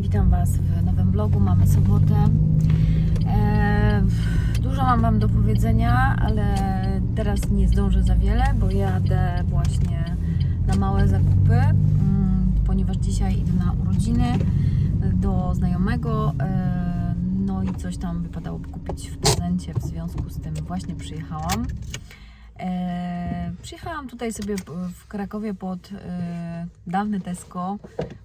witam Was w nowym vlogu. Mamy sobotę. E, dużo mam Wam do powiedzenia, ale teraz nie zdążę za wiele, bo jadę właśnie na małe zakupy, mm, ponieważ dzisiaj idę na urodziny do znajomego. E, no i coś tam wypadało kupić w prezencie, w związku z tym właśnie przyjechałam. E, przyjechałam tutaj sobie w- Krakowie pod e, dawny Tesco,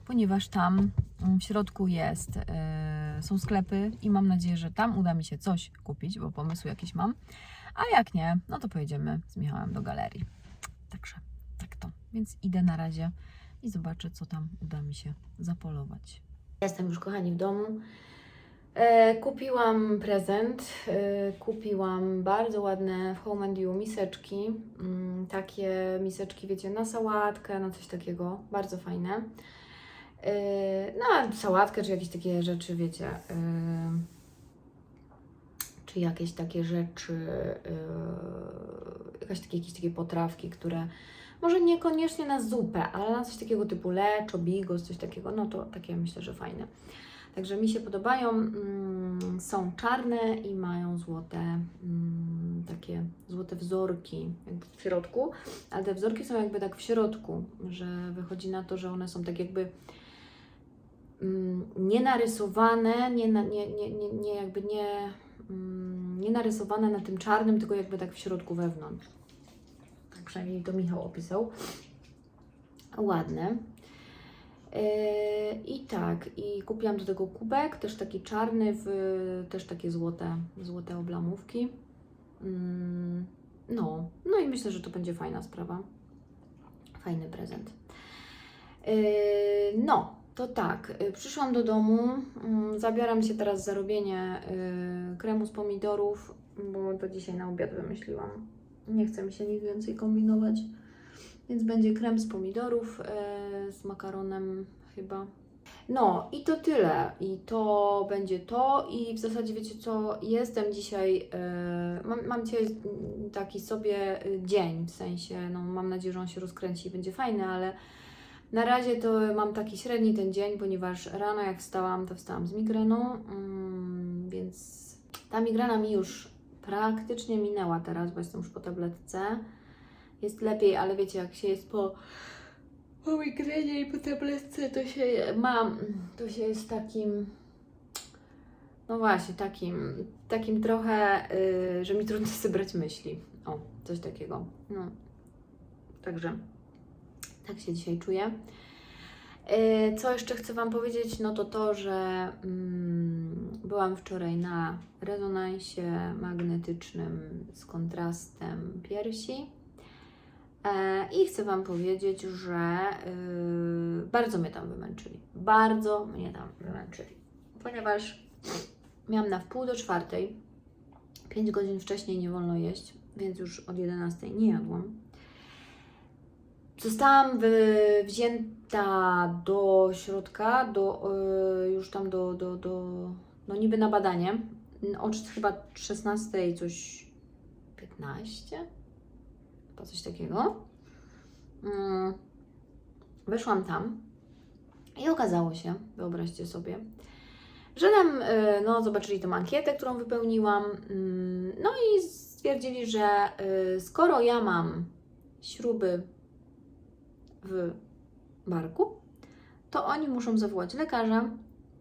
ponieważ tam w środku jest, e, są sklepy i mam nadzieję, że tam uda mi się coś kupić, bo pomysły jakieś mam. A jak nie, no to pojedziemy z Michałem do galerii. Także tak to. Więc idę na razie i zobaczę, co tam uda mi się zapolować. Jestem już, kochani, w domu. E, kupiłam prezent. E, kupiłam bardzo ładne w Home and You miseczki. Mm, takie miseczki, wiecie, na sałatkę, na coś takiego. Bardzo fajne. E, na sałatkę, czy jakieś takie rzeczy, wiecie. E, czy jakieś takie rzeczy, e, jakaś takie, jakieś takie potrawki, które może niekoniecznie na zupę, ale na coś takiego typu leczo, bigos, coś takiego, no to takie myślę, że fajne. Także mi się podobają. Mm, są czarne i mają złote, mm, takie złote wzorki w środku, ale te wzorki są jakby tak w środku, że wychodzi na to, że one są tak jakby mm, nie narysowane, nie, nie, nie, nie, nie jakby nie, mm, nie narysowane na tym czarnym, tylko jakby tak w środku wewnątrz. Tak przynajmniej to Michał opisał. Ładne. Yy, I tak, i kupiłam do tego kubek, też taki czarny, w, też takie złote, złote oblamówki. Mm, No, no i myślę, że to będzie fajna sprawa. Fajny prezent. Yy, No, to tak, yy, przyszłam do domu, mm, zabieram się teraz za robienie yy, kremu z pomidorów, bo to dzisiaj na obiad wymyśliłam. Nie chcę mi się nic więcej kombinować. Więc będzie krem z pomidorów e, z makaronem chyba. No i to tyle. I to będzie to. I w zasadzie wiecie co, jestem dzisiaj, mam, mam dzisiaj taki sobie dzień, w sensie, no mam nadzieję, że on się rozkręci i będzie fajny, ale na razie to mam taki średni ten dzień, ponieważ rano jak wstałam, to wstałam z migreną, mm, więc ta migrena mi już praktycznie minęła teraz, bo jestem już po tabletce jest lepiej, ale wiecie, jak się jest po, po migrenie i po tabletce, to się mam, to się jest takim, no właśnie, takim, takim trochę, y, że mi trudno zebrać myśli. O, coś takiego. No, także tak się dzisiaj czuję. Y, Co jeszcze chcę Wam powiedzieć? No to to, że mm, byłam wczoraj na rezonansie magnetycznym z kontrastem piersi. E, I chcę Wam powiedzieć, że y, bardzo mnie tam wymęczyli. Bardzo mnie tam wymęczyli. Ponieważ miałam na wpół do czwartej, 5 godzin wcześniej nie wolno jeść, więc już od 11 nie jadłam. Zostałam wzięta do środka, do, y, już tam do, do, do, no niby na badanie. O cz- chyba 16 coś 15? chyba coś takiego. Mm, Weszłam tam i okazało się, wyobraźcie sobie, że nam, y, no, zobaczyli tą ankietę, którą wypełniłam, mm, no i stwierdzili, że y, skoro ja mam śruby w barku, to oni muszą zawołać lekarza,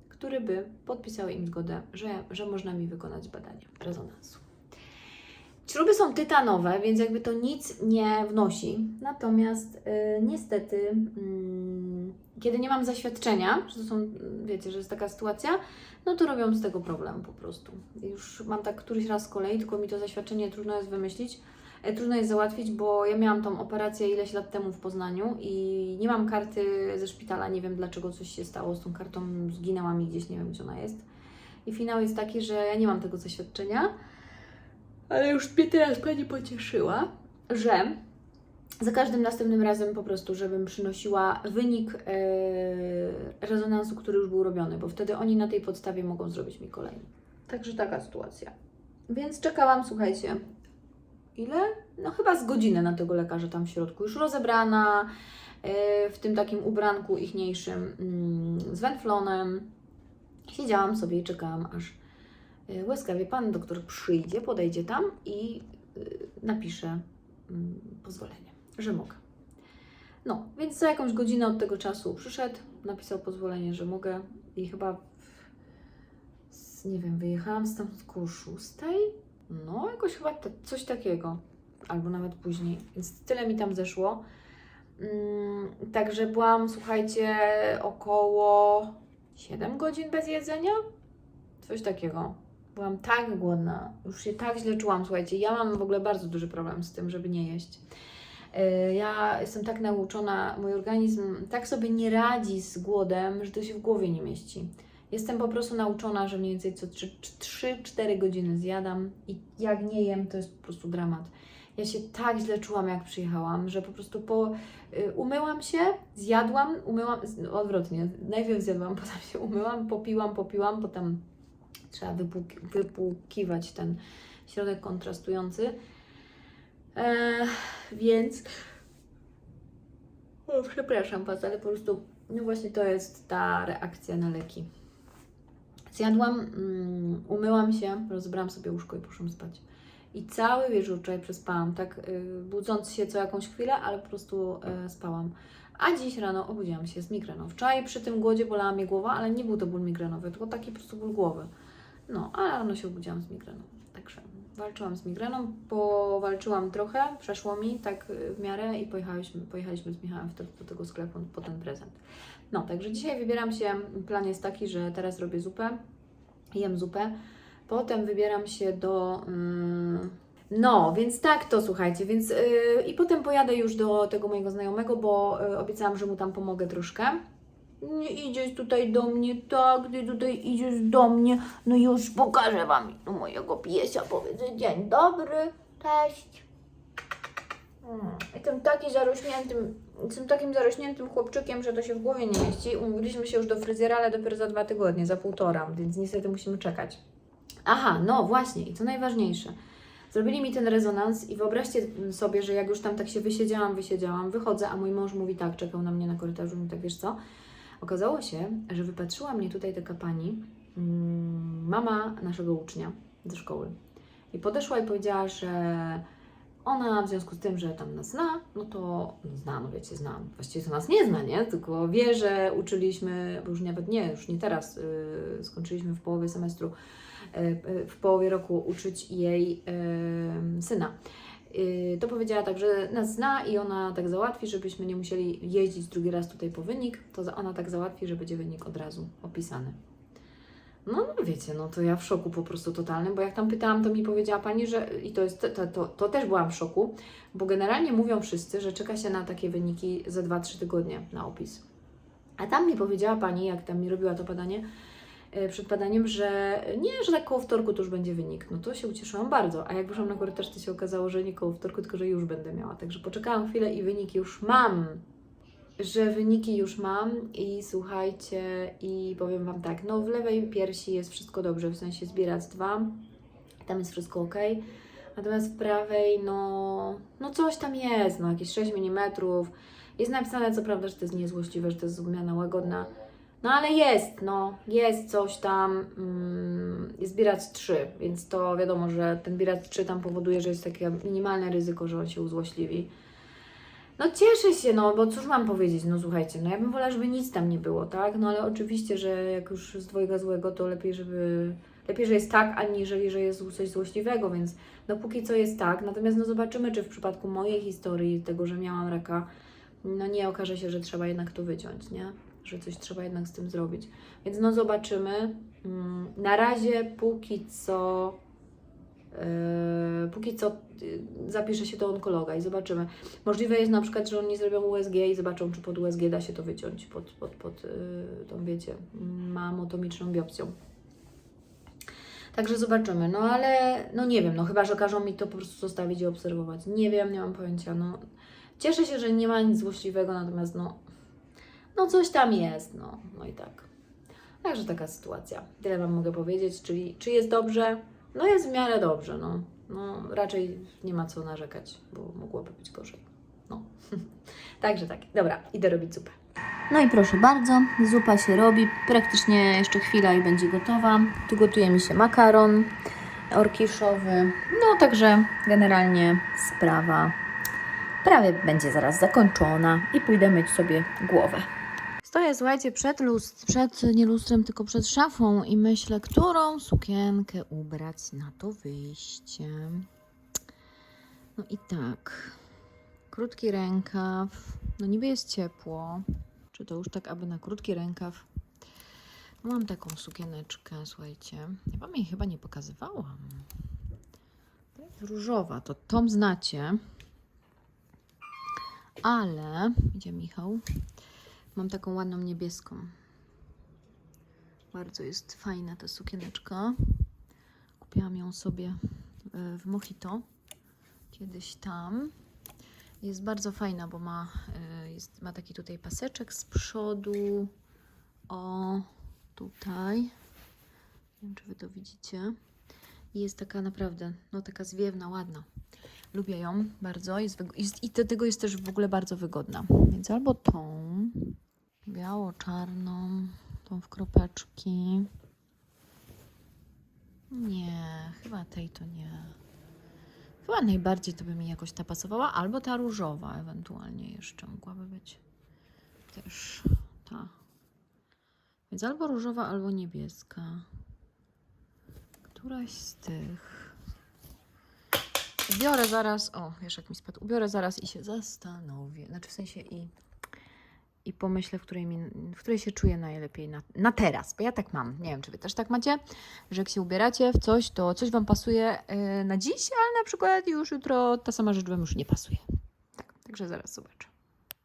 który by podpisał im zgodę, że, że można mi wykonać badanie rezonansu. Śruby są tytanowe, więc jakby to nic nie wnosi. Natomiast y, niestety, mm, kiedy nie mam zaświadczenia, że to są, wiecie, że jest taka sytuacja, no to robią z tego problem po prostu. Już mam tak któryś raz z kolei, tylko mi to zaświadczenie trudno jest wymyślić, trudno jest załatwić, bo ja miałam tą operację ileś lat temu w Poznaniu i nie mam karty ze szpitala, nie wiem dlaczego coś się stało z tą kartą, zginęła mi gdzieś, nie wiem gdzie ona jest. I finał jest taki, że ja nie mam tego zaświadczenia, ale już mnie teraz Pani pocieszyła, że za każdym następnym razem po prostu, żebym przynosiła wynik e, rezonansu, który już był robiony, bo wtedy oni na tej podstawie mogą zrobić mi kolejny. Także taka sytuacja. Więc czekałam, słuchajcie, ile? No chyba z godzinę na tego lekarza tam w środku, już rozebrana, e, w tym takim ubranku ichniejszym, mm, z węflonem, Siedziałam sobie i czekałam, aż y, łaskawie pan doktor przyjdzie, podejdzie tam i y, napisze mm, pozwolenie, że mogę. No, więc za jakąś godzinę od tego czasu przyszedł, napisał pozwolenie, że mogę i chyba, nie wiem, wyjechałam stamtąd koło szóstej, no jakoś chyba te, coś takiego, albo nawet później, więc tyle mi tam zeszło. Mm, także byłam, słuchajcie, około 7 godzin bez jedzenia, coś takiego. Byłam tak głodna, już się tak źle czułam, słuchajcie, ja mam w ogóle bardzo duży problem z tym, żeby nie jeść. Yy, Ja jestem tak nauczona, mój organizm tak sobie nie radzi z głodem, że to się w głowie nie mieści. Jestem po prostu nauczona, że mniej więcej co 3-4 godziny zjadam i jak nie jem, to jest po prostu dramat. Ja się tak źle czułam, jak przyjechałam, że po prostu po, y, umyłam się, zjadłam, umyłam, z- odwrotnie, najpierw zjadłam, potem się umyłam, popiłam, popiłam, potem trzeba wypłuki, wypłukiwać ten środek kontrastujący. E, więc o, przepraszam Was, ale po prostu no właśnie to jest ta reakcja na leki. Zjadłam, mm, umyłam się, rozbrałam sobie łóżko i poszłam spać. I cały wieczór wczoraj przespałam, tak y, budząc się co jakąś chwilę, ale po prostu y, spałam. A dziś rano obudziłam się z migreną. Wczoraj przy tym głodzie bolała mnie głowa, ale nie był to ból migrenowy, tylko taki po prostu ból głowy. No, a rano się obudziłam z migreną. Także walczyłam z migreną, powalczyłam trochę, przeszło mi tak y, w miarę i pojechaliśmy, pojechaliśmy z Michałem wtedy do tego sklepu po ten prezent. No, także dzisiaj wybieram się, plan jest taki, że teraz robię zupę, jem zupę, potem wybieram się do... Mm, no, więc tak to słuchajcie, więc yy, i potem pojadę już do tego mojego znajomego, bo yy, obiecałam, że mu tam pomogę troszkę. Nie idziesz tutaj do mnie, tak, ty tutaj idziesz do mnie, no już pokażę Wam mojego piesia, powiedzę dzień dobry, cześć. Mm, Jestem taki zarośniętym, jestem takim zarośniętym chłopczykiem, że to się w głowie nie mieści. Umówiliśmy się już do fryzjera, ale dopiero za dwa tygodnie, za półtora, więc niestety musimy czekać. Aha, no właśnie, i co najważniejsze. Zrobili mi ten rezonans i wyobraźcie sobie, że jak już tam tak się wysiedziałam, wysiedziałam, wychodzę, a mój mąż mówi tak, czekał na mnie na korytarzu, mówi tak, wiesz co? Okazało się, że wypatrzyła mnie tutaj taka pani, mm, mama naszego ucznia ze szkoły. I podeszła i powiedziała, że ona w związku z tym, że tam nas zna, no to no zna, no wiecie, zna. Właściwie to nas nie zna, nie? Tylko wie, że uczyliśmy, bo już nawet nie, już nie teraz, yy, skończyliśmy w połowie semestru, yy, w połowie roku uczyć jej yy, syna. Yy, to powiedziała tak, że nas zna i ona tak załatwi, żebyśmy nie musieli jeździć drugi raz tutaj po wynik, to ona tak załatwi, że będzie wynik od razu opisany. No, no wiecie, no to ja w szoku po prostu totalnym, bo jak tam pytałam, to mi powiedziała pani, że i to, jest, to, to, to też byłam w szoku, bo generalnie mówią wszyscy, że czeka się na takie wyniki za 2-3 tygodnie na opis. A tam mi powiedziała pani, jak tam mi robiła to badanie, przed badaniem, że nie, że tak koło wtorku to już będzie wynik. No to się ucieszyłam bardzo. A jak wyszłam na korytarz, to się okazało, że nie koło wtorku, tylko że już będę miała. Także poczekałam chwilę i wyniki już mam. Że wyniki już mam i słuchajcie, i powiem Wam tak, no w lewej piersi jest wszystko dobrze, w sensie zbieractwa, tam jest wszystko ok. Natomiast w prawej, no, no coś tam jest, no jakieś 6 mm. Jest napisane, co prawda, że to jest niezłośliwe, że to jest zmiana łagodna. No ale jest, no, jest coś tam, mm, jest birac 3, więc to wiadomo, że ten birac 3 tam powoduje, że jest takie minimalne ryzyko, że on się uzłośliwi. No cieszę się, no bo cóż mam powiedzieć, no słuchajcie, no ja bym wolała, żeby nic tam nie było, tak? No ale oczywiście, że jak już z dwojga złego, to lepiej, żeby... Lepiej, że jest tak, aniżeli, że jest coś złośliwego, więc no póki co jest tak. Natomiast no zobaczymy, czy w przypadku mojej historii, tego, że miałam raka, no nie okaże się, że trzeba jednak to wyciąć, nie? Że coś trzeba jednak z tym zrobić. Więc no zobaczymy. Mm, Na razie póki co Yy, póki co yy, zapiszę się do onkologa i zobaczymy. Możliwe jest na przykład, że oni zrobią USG i zobaczą, czy pod USG da się to wyciąć, pod, pod, pod yy, tą, wiecie, mamotomiczną biopsją. Także zobaczymy. No ale, no nie wiem, no chyba, że każą mi to po prostu zostawić i obserwować. Nie wiem, nie mam pojęcia. No, cieszę się, że nie ma nic złośliwego, natomiast no, no coś tam jest, no, no i tak. Także taka sytuacja. Tyle Wam mogę powiedzieć, czyli czy jest dobrze? No jest w miarę dobrze, no. No raczej nie ma co narzekać, bo mogłoby być gorzej. No. Także tak. Dobra, idę robić zupę. No i proszę bardzo, zupa się robi, praktycznie jeszcze chwila i będzie gotowa. Tu gotuje mi się makaron orkiszowy. No także generalnie sprawa prawie będzie zaraz zakończona i pójdę myć sobie głowę. Stoję, słuchajcie, przed, lust- przed nie lustrem, tylko przed szafą i myślę, którą sukienkę ubrać na to wyjście. No i tak, krótki rękaw, no niby jest ciepło, czy to już tak, aby na krótki rękaw. Mam taką sukieneczkę, słuchajcie, ja wam jej chyba nie pokazywałam. To jest różowa, to Tom znacie. Ale, idzie Michał, mam taką ładną niebieską. Bardzo jest fajna ta sukieneczka. Kupiłam ją sobie e, w Mojito kiedyś tam. Jest bardzo fajna, bo ma, e, jest, ma taki tutaj paseczek z przodu. O, tutaj. Nie wiem, czy wy to widzicie. I jest taka naprawdę, no taka zwiewna, ładna. Lubię ją bardzo jest, jest, i do tego jest też w ogóle bardzo wygodna. Więc albo tą biało-czarną, tą w kropeczki. Nie, chyba tej to nie. Chyba najbardziej to by mi jakoś ta pasowała, albo ta różowa ewentualnie jeszcze mogłaby być też ta. Więc albo różowa, albo niebieska. Któraś z tych. Ubiorę zaraz, o, wiesz jak mi spadł, ubiorę zaraz i się zastanowię, znaczy w sensie i, i pomyślę, w której, mi, w której się czuję najlepiej na, na teraz, bo ja tak mam, nie wiem, czy Wy też tak macie, że jak się ubieracie w coś, to coś Wam pasuje yy, na dziś, ale na przykład już jutro ta sama rzecz Wam już nie pasuje. Tak, także zaraz zobaczę.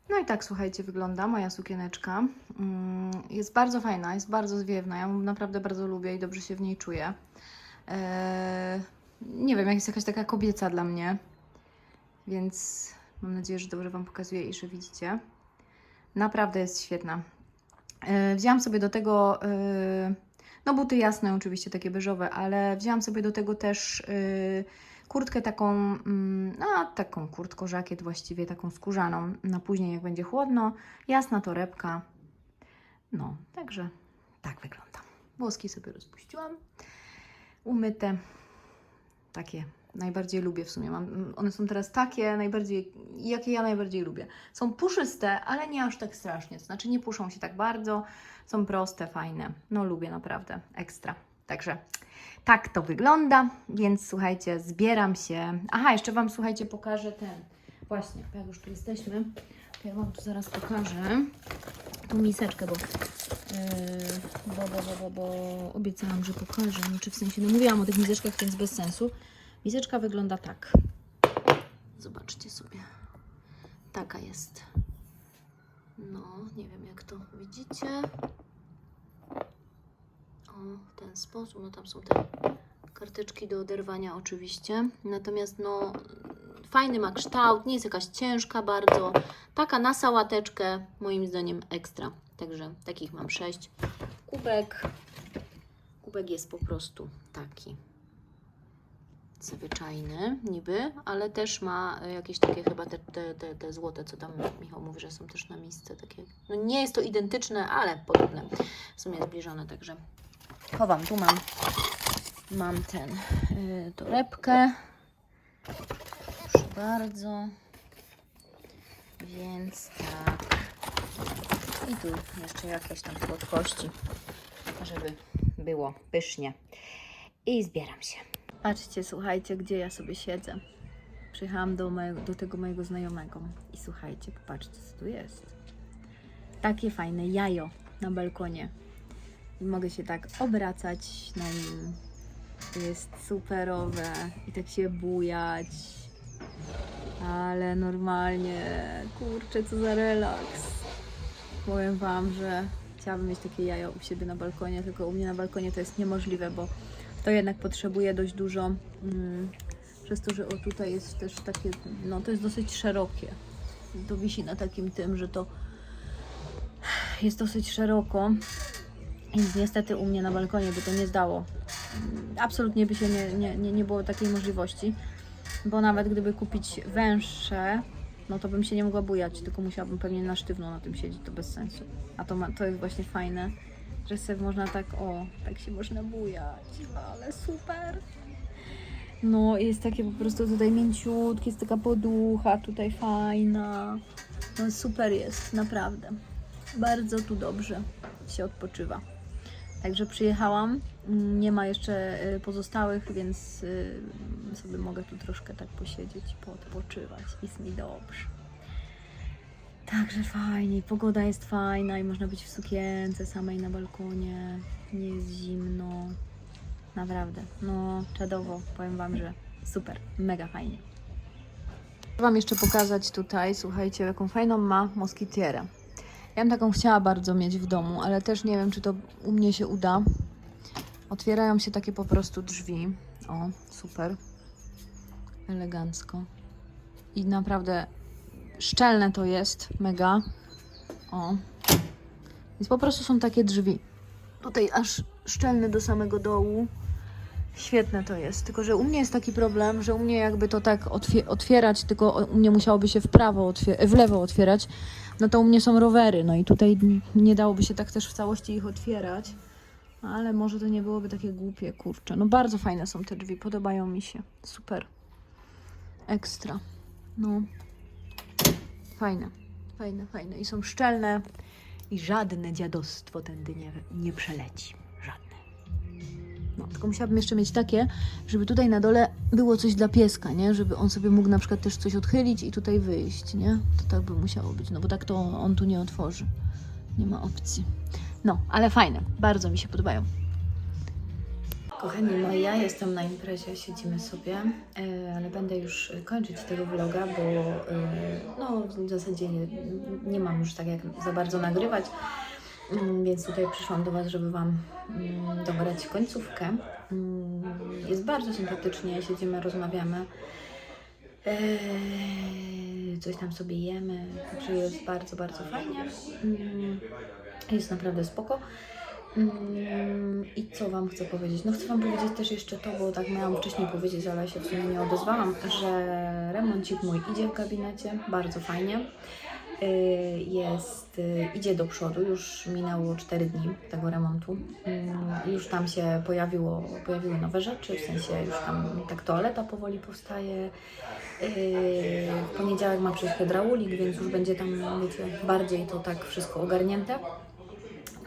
No i tak, słuchajcie, wygląda moja sukieneczka. Mm, Jest bardzo fajna, jest bardzo zwiewna. Ja ją naprawdę bardzo lubię i dobrze się w niej czuję. Eee, nie wiem, jak jest jakaś taka kobieca dla mnie. Więc mam nadzieję, że dobrze Wam pokazuję i że widzicie. Naprawdę jest świetna. Eee, wzięłam sobie do tego, eee, no buty jasne oczywiście, takie beżowe, ale wzięłam sobie do tego też eee, kurtkę taką, mm, no taką kurtkę, żakiet właściwie, taką skórzaną, na później jak będzie chłodno. Jasna torebka. No, także tak wygląda. Włoski sobie rozpuściłam. Umyte. Takie najbardziej lubię w sumie. Mam, one są teraz takie najbardziej, jakie ja najbardziej lubię. Są puszyste, ale nie aż tak strasznie. To znaczy nie puszą się tak bardzo. Są proste, fajne. No lubię naprawdę. Ekstra. Także tak to wygląda, więc słuchajcie, zbieram się. Aha, jeszcze Wam słuchajcie, pokażę ten. Właśnie, jak już tu jesteśmy, to ja Wam tu zaraz pokażę tą miseczkę, bo, yy, bo, bo, bo, bo, bo obiecałam, że pokażę. Znaczy w sensie, no mówiłam o tych miseczkach, więc bez sensu. Miseczka wygląda tak. Zobaczcie sobie. Taka jest. No, nie wiem jak to widzicie. O, w ten sposób. No tam są te karteczki do oderwania oczywiście. Natomiast no fajny ma kształt, nie jest jakaś ciężka bardzo. Taka na sałateczkę moim zdaniem ekstra. Także takich mam sześć. Kubek. Kubek jest po prostu taki zwyczajny niby, ale też ma y, jakieś takie chyba te, te, te, te złote, co tam Michał mówi, że są też na misce takie. No nie jest to identyczne, ale podobne. W sumie zbliżone, także chowam. Tu mam, mam ten y, torebkę. Proszę bardzo. Więc tak. I tu jeszcze jakieś tam słodkości, żeby było pysznie. I zbieram się. Patrzcie, słuchajcie, gdzie ja sobie siedzę. Przyjechałam do, mojego, do tego mojego znajomego i słuchajcie, popatrzcie, co tu jest. Takie fajne jajo na balkonie. I mogę się tak obracać na nim. To jest superowe i tak się bujać. Ale normalnie, kurczę, co za relaks. Powiem Wam, że chciałabym mieć takie jajo u siebie na balkonie, tylko u mnie na balkonie to jest niemożliwe, bo to jednak potrzebuje dość dużo, mm, przez to, że o tutaj jest też takie, no to jest dosyć szerokie. To wisi na takim tym, że to jest dosyć szeroko. Więc niestety u mnie na balkonie by to nie zdało. Absolutnie by się nie, nie, nie, nie było takiej możliwości, bo nawet gdyby kupić węższe, no to bym się nie mogła bujać, tylko musiałabym pewnie na sztywno na tym siedzieć, to bez sensu. A to, ma, to jest właśnie fajne, że sobie można tak, o, tak się można bujać, ale super. No jest takie po prostu tutaj mięciutkie, jest taka poducha tutaj fajna. No super jest, naprawdę. Bardzo tu dobrze się odpoczywa. Także przyjechałam. Nie ma jeszcze y, pozostałych, więc y, sobie mogę tu troszkę tak posiedzieć, poodpoczywać. Jest mi dobrze. Także fajnie, pogoda jest fajna i można być w sukience samej na balkonie. Nie jest zimno. Naprawdę, no czadowo. Powiem Wam, że super, mega fajnie. Chcę Wam jeszcze pokazać tutaj, słuchajcie, jaką fajną ma moskitierę. Ja bym taką chciała bardzo mieć w domu, ale też nie wiem, czy to u mnie się uda. Otwierają się takie po prostu drzwi. O, super. Elegancko. I naprawdę szczelne to jest, mega. O. Więc po prostu są takie drzwi. Tutaj aż szczelne do samego dołu. Świetne to jest. Tylko, że u mnie jest taki problem, że u mnie jakby to tak otwie- otwierać, tylko u mnie musiałoby się w prawo, w lewo otwierać. No to u mnie są rowery, no i tutaj nie dałoby się tak też w całości ich otwierać. Ale może to nie byłoby takie głupie, kurczę. No bardzo fajne są te drzwi, podobają mi się. Super. Ekstra. No. Fajne, fajne, fajne. I są szczelne. I żadne dziadostwo tędy nie, nie przeleci. Żadne. No, tylko musiałabym jeszcze mieć takie, żeby tutaj na dole było coś dla pieska, nie? Żeby on sobie mógł na przykład też coś odchylić i tutaj wyjść, nie? To tak by musiało być, no bo tak to on tu nie otworzy. Nie ma opcji. No, ale fajne. Bardzo mi się podobają. Kochani moi, ja jestem na imprezie, siedzimy sobie, e, ale będę już kończyć tego vloga, bo e, no, w zasadzie nie, nie mam już tak jak za bardzo nagrywać, Mm, więc tutaj przyszłam do Was, żeby Wam mm, dograć końcówkę. Mm, Jest bardzo sympatycznie, siedzimy, rozmawiamy. Eee, Coś tam sobie jemy, także jest bardzo, bardzo fajnie. Jest naprawdę spoko. Mm, I co Wam chcę powiedzieć? No chcę Wam powiedzieć też jeszcze to, bo tak miałam wcześniej powiedzieć, ale się w sumie nie odezwałam, że remoncik mój idzie w gabinecie, bardzo fajnie. Y, Jest, y, idzie do przodu, już minęło 4 dni tego remontu. Mm, Już tam się pojawiło, pojawiły nowe rzeczy, w sensie już tam tak toaleta powoli powstaje. Yy, W poniedziałek ma przyjść hydraulik, więc już będzie tam, wiecie, bardziej to tak wszystko ogarnięte.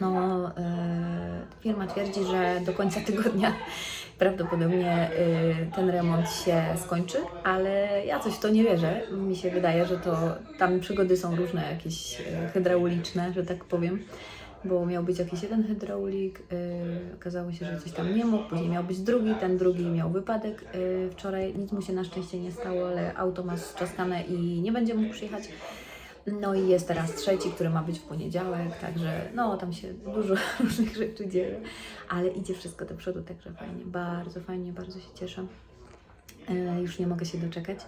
No, e, firma twierdzi, że do końca tygodnia prawdopodobnie e, ten remont się skończy, ale ja coś w to nie wierzę. Mi się wydaje, że to tam przygody są różne, jakieś e, hydrauliczne, że tak powiem. Bo miał być jakiś jeden hydraulik, okazało się, że coś tam nie mógł, później miał być drugi, ten drugi miał wypadek wczoraj, nic mu się na szczęście nie stało, ale auto ma strzaskane i nie będzie mógł przyjechać. No i jest teraz trzeci, który ma być w poniedziałek, także no tam się dużo różnych rzeczy dzieje, ale idzie wszystko do przodu, także fajnie, bardzo fajnie, bardzo się cieszę. E, już nie mogę się doczekać.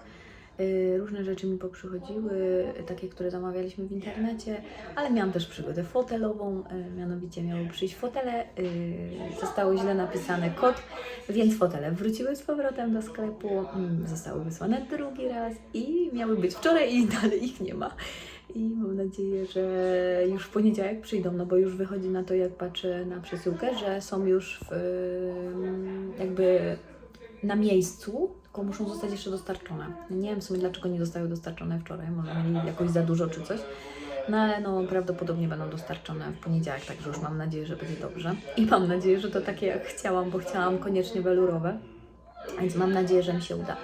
E, różne rzeczy mi poprzychodziły, e, takie, które zamawialiśmy w internecie, ale miałam też przygodę fotelową, e, mianowicie miały przyjść fotele, zostało źle napisane kod, więc fotele wróciły z powrotem do sklepu, mm, zostały wysłane drugi raz i miały być wczoraj i dalej ich nie ma. I mam nadzieję, że już w poniedziałek przyjdą, no bo już wychodzi na to, jak patrzę na przesyłkę, że są już w, jakby na miejscu, tylko muszą zostać jeszcze dostarczone. Nie wiem w sumie dlaczego nie zostały dostarczone wczoraj, może mieli jakoś za dużo czy coś. No ale no prawdopodobnie będą dostarczone w poniedziałek, także już mam nadzieję, że będzie dobrze. I mam nadzieję, że to takie jak chciałam, bo chciałam koniecznie welurowe. Więc mam nadzieję, że mi się uda.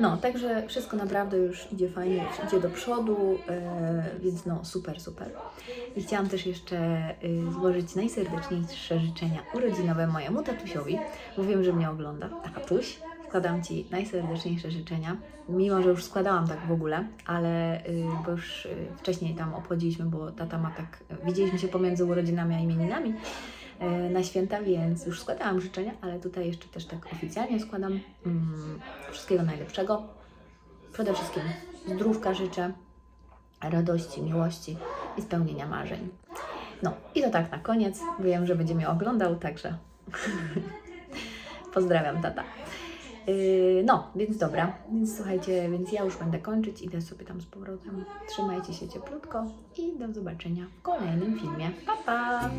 No, także wszystko naprawdę już idzie fajnie, już idzie do przodu, e, więc no super, super. I chciałam też jeszcze e, złożyć najserdeczniejsze życzenia urodzinowe mojemu tatusiowi, bo wiem, że mnie ogląda. Tatuś, składam Ci najserdeczniejsze życzenia, mimo że już składałam tak w ogóle, ale y, bo już y, wcześniej tam obchodziliśmy, bo tata ma tak, widzieliśmy się pomiędzy urodzinami a imieninami, e, na święta, więc już składałam życzenia, ale tutaj jeszcze też tak oficjalnie składam mm, wszystkiego najlepszego. Przede wszystkim zdrówka życzę, radości, miłości i spełnienia marzeń. No i to tak na koniec. Wiem, że będzie mnie oglądał, także pozdrawiam tata. Yy, no, więc dobra, więc słuchajcie, więc ja już będę kończyć, idę sobie tam z powrotem. Trzymajcie się cieplutko i do zobaczenia w kolejnym filmie. Pa, pa!